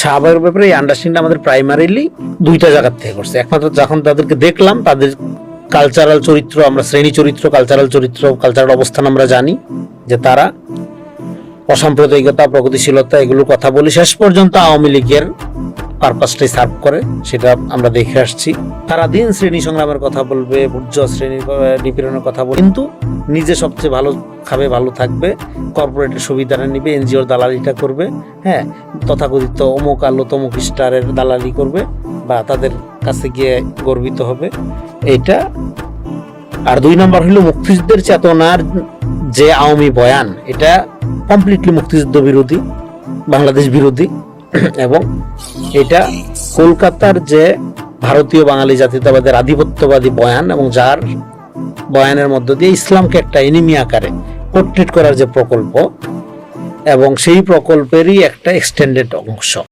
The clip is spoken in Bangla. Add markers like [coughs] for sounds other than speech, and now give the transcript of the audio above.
শাহবাগের ব্যাপারে এই আন্ডারস্ট্যান্ডিং আমাদের প্রাইমারিলি দুইটা জায়গার থেকে করছে। একমাত্র যখন তাদেরকে দেখলাম, তাদের কালচারাল চরিত্র, আমরা শ্রেণি চরিত্র কালচারাল চরিত্র কালচারাল অবস্থান আমরা জানি যে তারা অসাম্প্রদায়িকতা, প্রগতিশীলতা, এগুলোর কথা বলি শেষ পর্যন্ত আওয়ামী লীগের পারপাসটাই সার্ভ করে, সেটা আমরা দেখে আসছি। তারা দিন শ্রেণি সংগ্রামের কথা বলবে ভূর্জ শ্রেণির নিপীড়নের কথা বলবে। কিন্তু নিজে সবচেয়ে ভালো খাবে, ভালো থাকবে কর্পোরেটের সুবিধাটা নিবে, এনজিওর দালালিটা করবে হ্যাঁ? তথাকথিত অমুক আলো তমুক স্টারের দালালি করবে বা তাদের কাছে গিয়ে গর্বিত হবে। এটা আর দুই নম্বর হলো মুক্তিযুদ্ধের চেতনার যে আওয়ামী বয়ান, এটা কমপ্লিটলি মুক্তিযুদ্ধ বিরোধী, বাংলাদেশ বিরোধী। [coughs] এবং এটা কলকাতার যে ভারতীয় বাঙালি জাতীয়তাবাদের আধিপত্যবাদী বয়ান এবং যার বয়ানের মধ্য দিয়ে ইসলামকে একটা এনিমি আকারে পোর্ট্রেট করার যে প্রকল্প এবং সেই প্রকল্পেরই একটা এক্সটেন্ডেড অংশ।